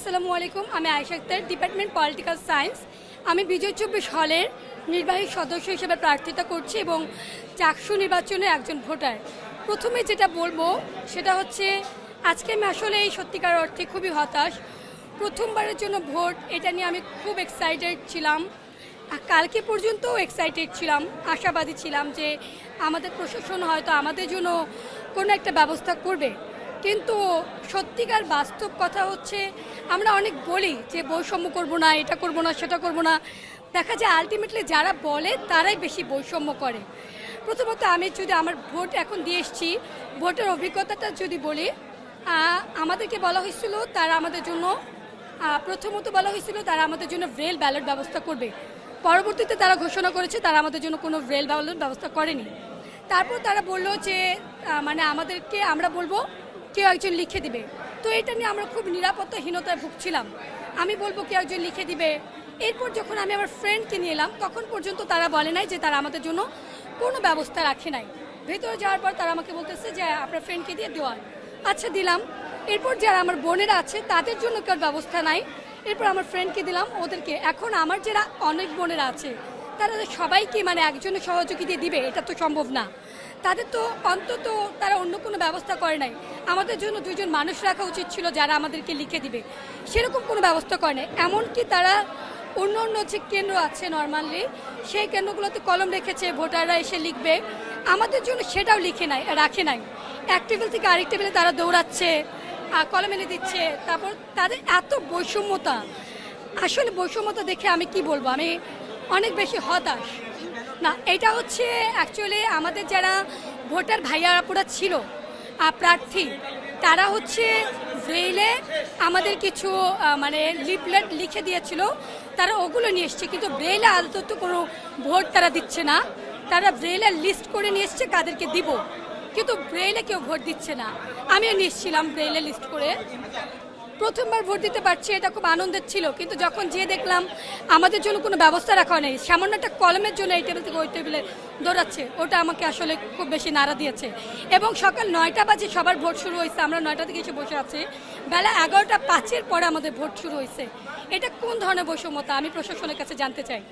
আসসালামু আলাইকুম, আমি আয়েশা ডিপার্টমেন্ট পলিটিক্যাল সায়েন্স আমি বিজয় চব্বিশ হলের নির্বাহী সদস্য হিসেবে প্রার্থিতা করছি এবং চাকসু নির্বাচনের একজন ভোটার। প্রথমে যেটা বলব, সেটা হচ্ছে, আজকে আমি আসলে এই সত্যিকার অর্থে খুবই হতাশ। প্রথমবারের জন্য ভোট, এটা নিয়ে আমি খুব এক্সাইটেড ছিলাম। কালকে পর্যন্ত এক্সাইটেড ছিলাম, আশাবাদী ছিলাম যে আমাদের প্রশাসন হয়তো আমাদের জন্য কোনো একটা ব্যবস্থা করবে। কিন্তু সত্যিকার বাস্তব কথা হচ্ছে, আমরা অনেক বলি যে বৈষম্য করব না, এটা করব না, সেটা করব না। দেখা যায় আলটিমেটলি যারা বলে, তারাই বেশি বৈষম্য করে। প্রথমত আমি যদি আমার ভোট এখন দিয়ে এসছি, ভোটের অভিজ্ঞতাটা যদি বলি আমাদেরকে বলা হয়েছিল তারা আমাদের জন্য প্রথমত বলা হয়েছিল তারা আমাদের জন্য রেল ব্যালট ব্যবস্থা করবে। পরবর্তীতে তারা ঘোষণা করেছে তারা আমাদের জন্য কোনো রেল ব্যালট ব্যবস্থা করেনি। তারপর তারা বলল যে মানে আমাদেরকে আমরা বলব কেউ একজন লিখে দিবে। তো এটা নিয়ে আমরা খুব নিরাপত্তাহীনতায় ভুগছিলাম। আমি বলব কেউ একজন লিখে দিবে। এরপর যখন আমি আমার ফ্রেন্ডকে নিয়ে এলাম, তখন পর্যন্ত তারা বলে নাই যে তারা আমাদের জন্য কোনো ব্যবস্থা রাখে নাই। ভেতরে যাওয়ার পর তারা আমাকে বলতেছে যে, আপনার ফ্রেন্ডকে দিয়ে দেওয়া আচ্ছা দিলাম। এরপর যারা আমার বোনেরা আছে, তাদের জন্য কেউ ব্যবস্থা নাই। এরপর আমার ফ্রেন্ডকে দিলাম। ওদেরকে, এখন আমার যারা অনেক বোনেরা আছে, তারা সবাইকে মানে একজনের সহযোগী দিয়ে দিবে? এটা তো সম্ভব না। তাদের তো অন্তত তারা অন্য কোনো ব্যবস্থা করে নাই। আমাদের জন্য দুজন মানুষ রাখা উচিত ছিল যারা আমাদেরকে লিখে দিবে। সেরকম কোনো ব্যবস্থা করে নাই। এমনকি তারা অন্য অন্য যে কেন্দ্র আছে নর্মালি সেই কেন্দ্রগুলোতে কলম রেখেছে, ভোটাররা এসে লিখবে। আমাদের জন্য সেটাও লিখে নাই, রাখে নাই। এক টেবিল থেকে আরেক টেবিলে তারা দৌড়াচ্ছে কলম এনে দিচ্ছে। তারপর তাদের এত বৈষম্যতা। আসলে বৈষম্যতা দেখে আমি কি বলব? আমি অনেক বেশি হতাশ। না, এটা হচ্ছে অ্যাকচুয়ালি আমাদের যারা ভোটার ভাইয়ারাপুরা ছিল প্রার্থী, তারা হচ্ছে রেলে আমাদের কিছু মানে লিফলেট লিখে দিয়েছিল, তারা ওগুলো নিয়ে এসছে, কিন্তু ব্রেলে আদত কোনো ভোট তারা দিচ্ছে না, তারা ব্রেলে লিস্ট করে নিয়ে এসছে কাদেরকে দিব, কিন্তু ব্রেলে কেউ ভোট দিচ্ছে না। আমিও নিয়েছিলাম ব্রেলে লিস্ট করে। প্রথমবার ভোট দিতে পারছি, এটা খুব আনন্দের ছিল। কিন্তু যখন যেয়ে দেখলাম, আমাদের জন্য কোনো ব্যবস্থা রাখা নেই, সামান্য একটা কলমের জন্য এই টেবিল থেকে ওই টেবিলে দৌড়াচ্ছে, ওটা আমাকে আসলে খুব বেশি নাড়া দিয়েছে। এবং সকাল নয়টা বাজে সবার ভোট শুরু হয়েছে, আমরা নয়টা থেকে এসে বসে আছি। বেলা এগারোটা পাঁচের পরে আমাদের ভোট শুরু হয়েছে। এটা কোন ধরনের বৈষম্যতা, আমি প্রশাসনের কাছে জানতে চাই।